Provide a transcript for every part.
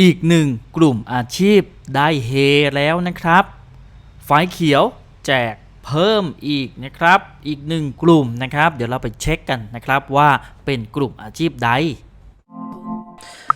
อีกหนึ่งกลุ่มอาชีพได้เฮแล้วนะครับไฟเขียวแจกเพิ่มอีกนะครับ อีกหนึ่งกลุ่มนะครับ เดี๋ยวเราไปเช็คกันนะครับว่าเป็นกลุ่มอาชีพใด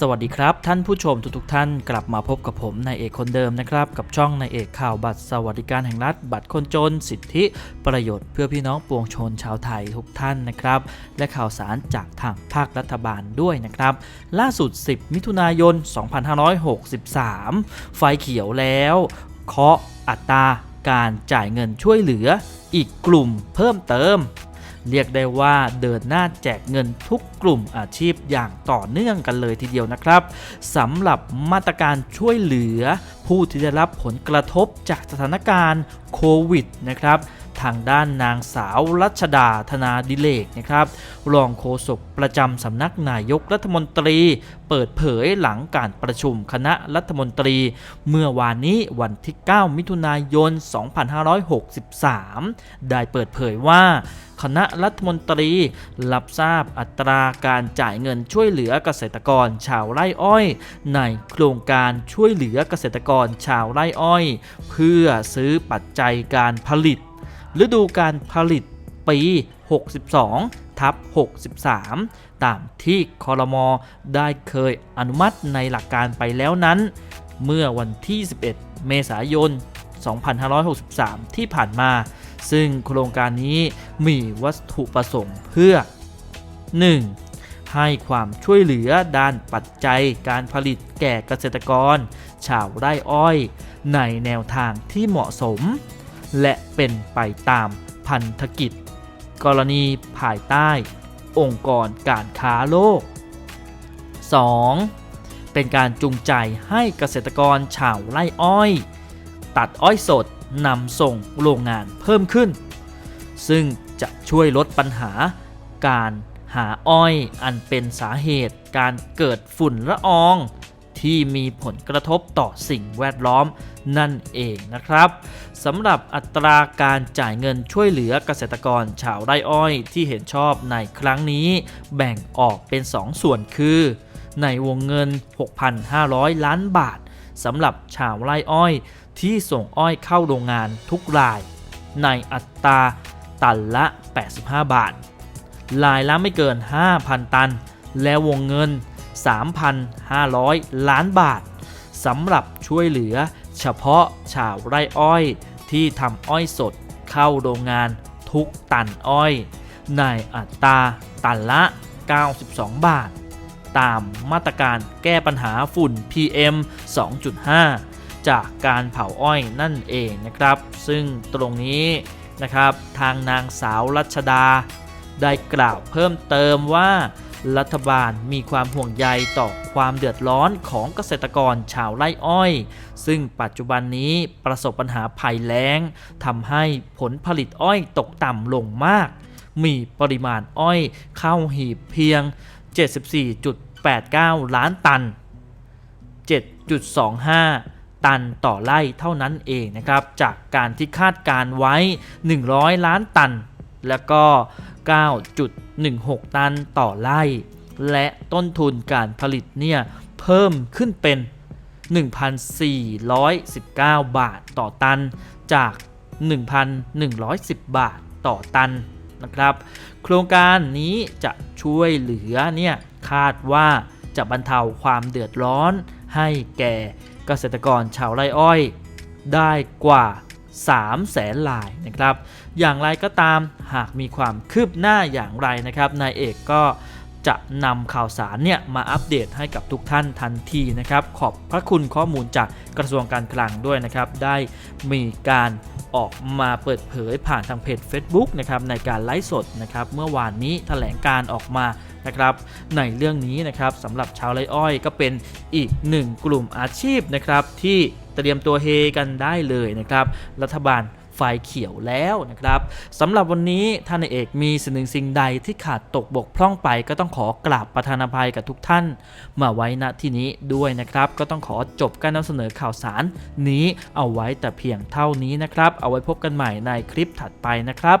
สวัสดีครับ ท่านผู้ชมทุกๆท่านกลับมาพบกับผมนายเอกคนเดิมนะครับ กับช่องนายเอกข่าวบัตรสวัสดิการแห่งรัฐ บัตรคนจน สิทธิประโยชน์เพื่อพี่น้องปวงชนชาวไทยทุกท่านนะครับ และข่าวสารจากทางภาครัฐบาลด้วยนะครับ ล่าสุด 10 มิถุนายน 2563 ไฟเขียวแล้วเคาะอัตราการจ่ายเงินช่วยเหลืออีกกลุ่มเพิ่มเติม เรียกได้ว่าเดินหน้าแจกเงินทุกกลุ่มอาชีพอย่างต่อเนื่องกันเลยทีเดียวนะครับสำหรับมาตรการช่วยเหลือ ผู้ที่ได้รับผลกระทบจากสถานการณ์โควิดนะครับ ทางด้านนางสาวรัชดาธนาดิเลกนะครับรองโฆษกประจำสำนักนายกรัฐมนตรี เปิดเผยหลังการประชุมคณะรัฐมนตรี เมื่อวานนี้วันที่ 9 มิถุนายน 2563 ได้เปิดเผยว่าคณะรัฐมนตรี รับทราบอัตราการจ่ายเงินช่วยเหลือเกษตรกรชาวไร่อ้อย ในโครงการช่วยเหลือเกษตรกรชาวไร่อ้อย เพื่อซื้อปัจจัยการผลิต ฤดูการผลิตปี 62 ทับ 63 ตามที่คอรมอได้เคยอนุมัติในหลักการไปแล้วนั้น เมื่อวันที่ 11 เมษายน 2563 ที่ผ่านมา ซึ่งโครงการนี้มีวัตถุประสงค์เพื่อ 1. ให้ความช่วยเหลือด้านปัจจัยการผลิตแก่เกษตรกร ชาวไร่อ้อย ในแนวทางที่เหมาะสม และเป็นไปตามพันธกิจ กรณีภายใต้องค์กรการค้าโลก 2. เป็นการจูงใจให้เกษตรกรชาวไร่อ้อย ตัดอ้อยสดนำส่งโรงงานเพิ่มขึ้น ซึ่งจะช่วยลดปัญหาการหาอ้อยอันเป็นสาเหตุการเกิดฝุ่นละออง ที่มีผลกระทบต่อสิ่งแวดล้อมนั่นเองนะครับสำหรับอัตราการจ่ายเงินช่วยเหลือเกษตรกรชาวไร่อ้อยที่เห็นชอบในครั้งนี้ แบ่งออกเป็น 2 ส่วนคือ ในวงเงิน 6,500 ล้านบาทสำหรับชาวไร่อ้อย ที่ส่งอ้อยเข้าโรงงานทุกราย ในอัตราตันละ 85 บาท รายละไม่เกิน 5,000 ตัน และวงเงิน 3,500 ล้านบาทสำหรับช่วยเหลือเฉพาะชาวไร่อ้อย ที่ทำอ้อยสดเข้าโรงงานทุกตันอ้อย ในอัตราตันละ 92 บาท ตามมาตรการแก้ปัญหาฝุ่น PM 2.5 จากการเผาอ้อยนั่นเองนะครับ ซึ่งตรงนี้นะครับทางนางสาวรัชดา ได้กล่าวเพิ่มเติมว่า รัฐบาลมีความห่วงใยต่อความเดือดร้อนของเกษตรกรชาวไร่อ้อย ซึ่งปัจจุบันนี้ประสบปัญหาภัยแล้งทำให้ผลผลิตอ้อยตกต่ำลงมาก มีปริมาณอ้อยเข้าหีบเพียง 74.89 ล้านตัน 7.25ตันต่อไร่เท่านั้นเองนะครับ จากการที่คาดการไว้ 100 ล้านตัน แล้วก็ 9.16 ตันต่อไร่ และต้นทุนการผลิตเนี่ยเพิ่มขึ้นเป็น 1,419 บาทต่อตันจาก 1,110 บาทต่อตันนะครับ โครงการนี้จะช่วยเหลือเนี่ยคาดว่าจะบรรเทาความเดือดร้อนให้แก่เกษตรกรชาวไร่อ้อย ได้กว่า 3 แสนลายนะครับ อย่างไรก็ตามหากมีความคืบหน้าอย่างไรนะครับ นายเอกก็จะนำข่าวสารเนี่ยมาอัปเดตให้กับทุกท่านทันทีนะครับ ขอบพระคุณข้อมูลจากกระทรวงการคลังด้วยนะครับ ได้มีการออกมาเปิดเผยผ่านทางเพจ Facebook นะครับในการไลฟ์สดนะครับ เมื่อวานนี้แถลงการออกมา นะครับในเรื่องนี้นะครับสำหรับชาวไร่อ้อยก็เป็นอีกหนึ่งกลุ่มอาชีพนะครับที่เตรียมตัวเฮกันได้เลยนะครับรัฐบาลไฟเขียวแล้วนะครับสำหรับวันนี้ท่านเอกมีสิ่งหนึ่งสิ่งใดที่ขาดตกบกพร่องไป ก็ต้องขอกราบประธานภัยกับทุกท่าน มาไว้ณที่นี้ด้วยนะครับ ก็ต้องขอจบการนำเสนอข่าวสารนี้เอาไว้แต่เพียงเท่านี้นะครับ เอาไว้พบกันใหม่ในคลิปถัดไปนะครับ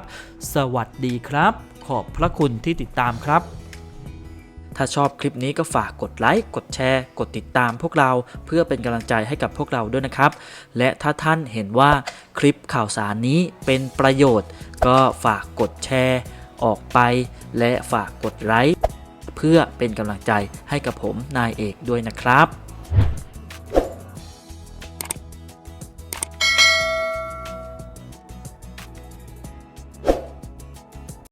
สวัสดีครับ ขอบพระคุณที่ติดตามครับ ถ้าชอบคลิปนี้ก็ฝากกดไลค์ กดแชร์ กดติดตามพวกเราเพื่อเป็นกำลังใจให้กับพวกเราด้วยนะครับ และถ้าท่านเห็นว่าคลิปข่าวสารนี้เป็นประโยชน์ ก็ฝากกดแชร์ ออกไป และฝากกดไลค์เพื่อเป็นกำลังใจให้กับผมนายเอกด้วยนะครับ